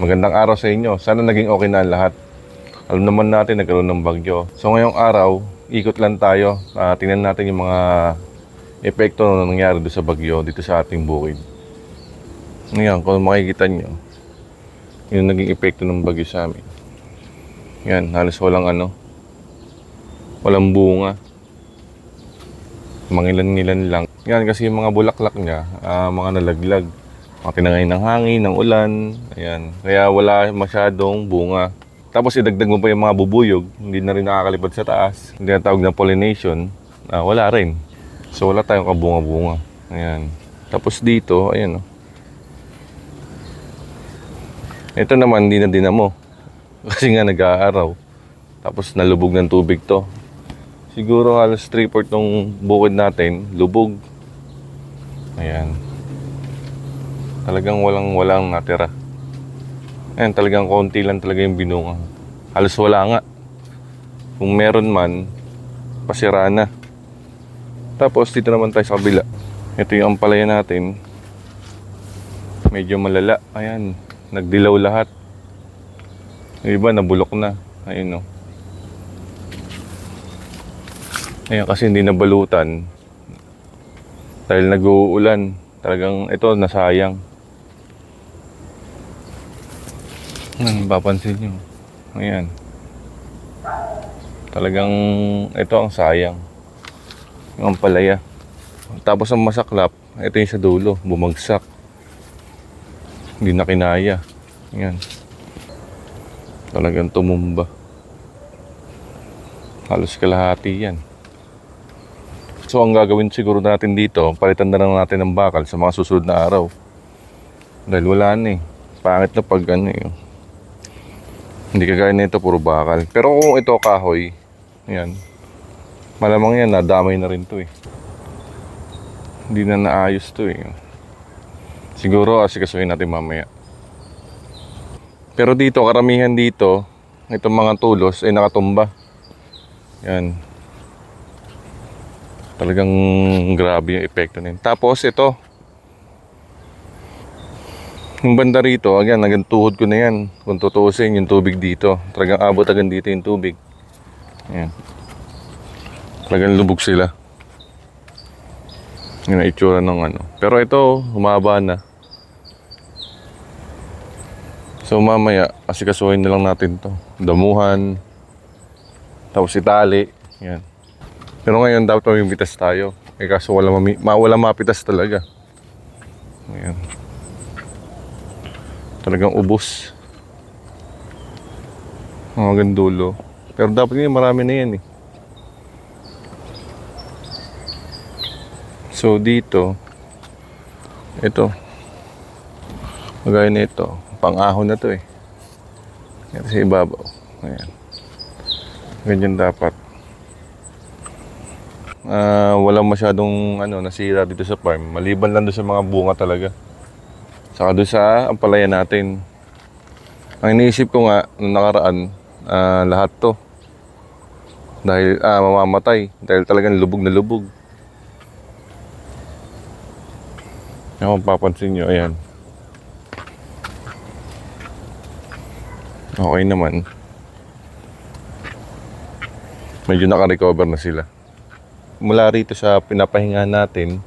Magandang araw sa inyo. Sana naging okay na ang lahat. Alam naman natin nagkaroon ng bagyo. So ngayong araw, ikot lang tayo. Ah, tingnan natin yung mga epekto na nangyari doon sa bagyo dito sa ating bukid. Ngayon, kung makikita nyo, yung naging epekto ng bagyo sa amin. Yan, halos walang ano, walang bunga. Mangilan-ngilan lang. Yan kasi yung mga bulaklak niya, ah, mga nalaglag. Mga tinangay ng hangin, ng ulan. Ayan. Kaya wala masyadong bunga. Tapos idagdag mo pa yung mga bubuyog, hindi na rin nakakalipad sa taas. Hindi na tawag na pollination. Ah, wala rin. So wala tayong kabunga-bunga. Ayan. Tapos dito, ayan oh. Ito naman, hindi na dinamo. Kasi nga nag-aaraw. Tapos nalubog ng tubig to. Siguro halos 3-4 ng bukid natin, lubog. Ayan. Talagang walang walang natira. Ayan, talagang konti lang talaga yung binunga. Halos wala nga. Kung meron man, pasira na. Tapos dito naman tayo sa kabila. Ito yung ampalaya natin. Medyo malala. Ayan, nagdilaw lahat. Yung iba nabulok na. Ayun oh. Ayan kasi hindi nabalutan. Dahil nag-uulan. Talagang ito nasayang. Ano papansin nyo? Ayan. Talagang ito ang sayang. Yung ampalaya. Tapos ang masaklap, ito yung sa dulo, bumagsak. Hindi na kinaya. Ayan. Talagang tumumba. Halos kalahati yan. So ang gagawin siguro natin dito, palitan na lang natin ng bakal sa mga susunod na araw. Dahil wala na eh. Pangit na pag ano eh. Hindi kagaya nito puro bakal. Pero kung ito kahoy, yan. Malamang yan, nadamay na rin to eh. Hindi na naayos to eh. Siguro asikasuhin natin mamaya. Pero dito, karamihan dito, itong mga tulos ay nakatumba. Yan. Talagang grabe yung epekto nito. Tapos ito, yung banda rito, again, hanggang tuhod ko na yan. Kung tutuusin yung tubig dito. Talagang abot agad dito yung tubig. Ayan. Talagang lubog sila. Yun ang itsura ng ano. Pero ito, humaba na. So mamaya, asikasuhin na lang natin to. Damuhan. Tapos itali. Yan. Pero ngayon, dapat may bitas tayo. Eh kaso wala, mami, ma, wala mapitas talaga. Ayan. Talagang ubos. Mga gandulo. Pero dapat ngayon marami na yan eh. So dito, ito, magaya nito, pang-ahon na to eh. Ito sa ibabaw. Ayan. Ganyan dapat. Ah, walang masyadong ano, nasira dito sa farm. Maliban lang doon sa mga bunga talaga. Saka doon sa ampalaya natin. Ang iniisip ko nga, nung nakaraan, ah, lahat to. Dahil, ah, mamamatay. Dahil talagang lubog na lubog. Yan kung papansin nyo, ayan. Okay naman. Medyo naka-recover na sila. Mula rito sa pinapahinga natin,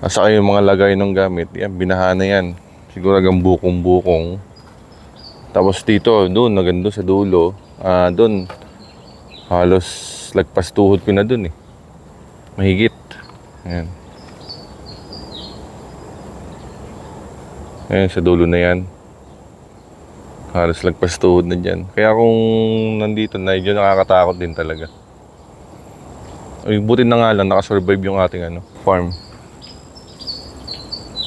at saka yung mga lagay ng gamit, yan, binaha na yan. Siguro hanggang bukong-bukong. Tapos dito, doon, nagando sa dulo, ah, doon, halos lagpas tuhod ko na doon eh. Mahigit. Ayan. Ayan, sa dulo na yan. Halos lagpas tuhod na dyan. Kaya kung nandito na, medyo nakakatakot din talaga. Ay, buti na nga lang, nakasurvive yung ating ano, farm.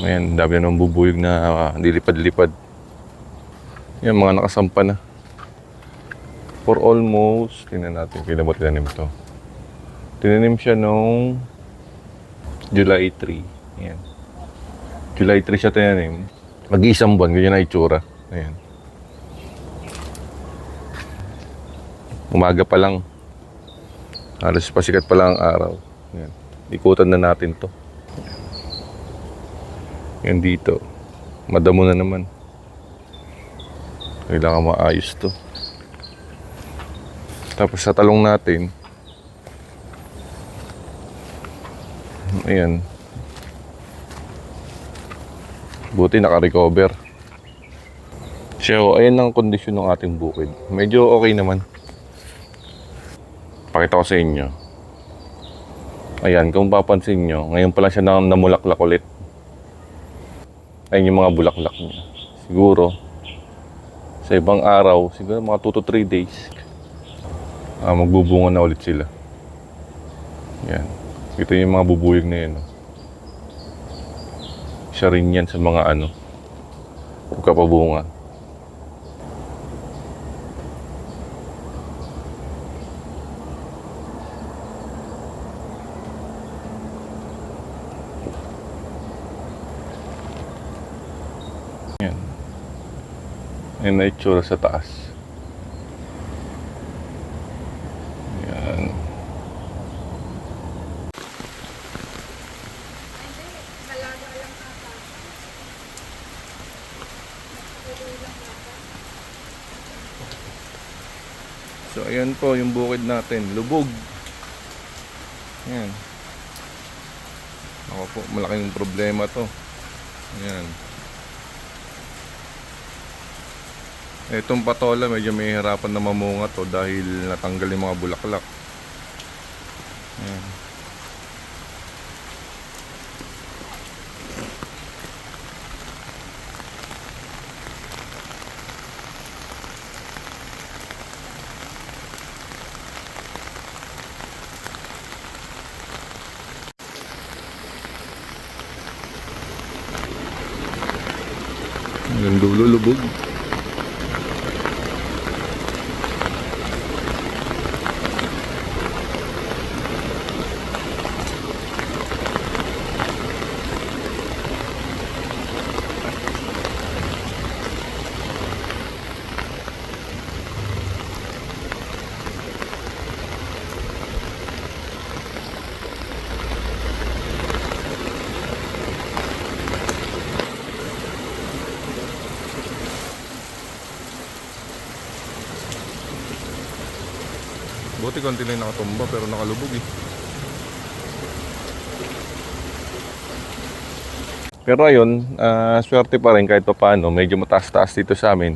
Ayan, dami na ng bubuyog na uh, dilipad-lipad. Yan, mga nakasampa na. For almost, tingnan natin, kailan ba tinanim to? Tinanim siya nung July 3. Ayan. July 3 siya tinanim. Mag-iisang buwan, ganyan na itsura. Ayan. Umaga pa lang. Halos pasikat pa lang ang araw. Ayan. Ikutan na natin to. Yan dito. Madamo na naman. Kailangan maayos to. Tapos sa talong natin, ayan. Buti naka-recover. So, ayan ang kondisyon ng ating bukid. Medyo okay naman. Pakita ko sa inyo. Ayan, kung papansin nyo, ngayon pa lang siya na namulaklak ulit. Ayun yung mga bulaklak niya. Siguro, sa ibang araw, siguro mga 2 to 3 days, ah, magbubunga na ulit sila. Yan. Ito yung mga bubuyog na yan. oh. Isa rin yan sa mga ano, pagkapabunga. Yan. Yan na itsura sa taas. Yan. So ayan po yung bukid natin, lubog. Ayan. Ako po, malaking problema to. Ayan. Itong patola medyo may hirapan na mamunga to dahil natanggal yung mga bulaklak. Ayan. Hanggang dulo Buti konti lang nakatumba pero nakalubog eh. Pero ayun, ah, swerte pa rin kahit pa paano. Medyo mataas-taas dito sa amin.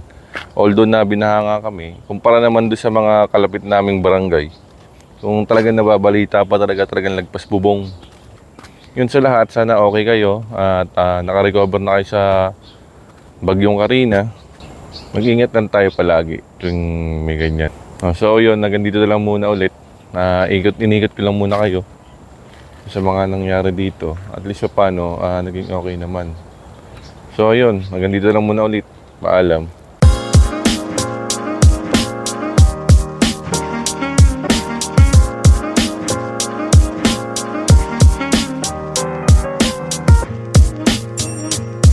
Although na binahanga kami, kumpara naman doon sa mga kalapit naming barangay, kung talagang nababalita pa talaga talagang lagpas bubong. Yun sa lahat, sana okay kayo at ah, nakarecover na kayo sa bagyong Karina. Mag-ingat lang tayo palagi tuwing may ganyan. Ah, so yun, nagandito na lang muna ulit. Na ikot inikot ko lang muna kayo sa mga nangyari dito. At least pa paano, ah, naging okay naman. So ayun, hanggang dito lang muna ulit. Paalam.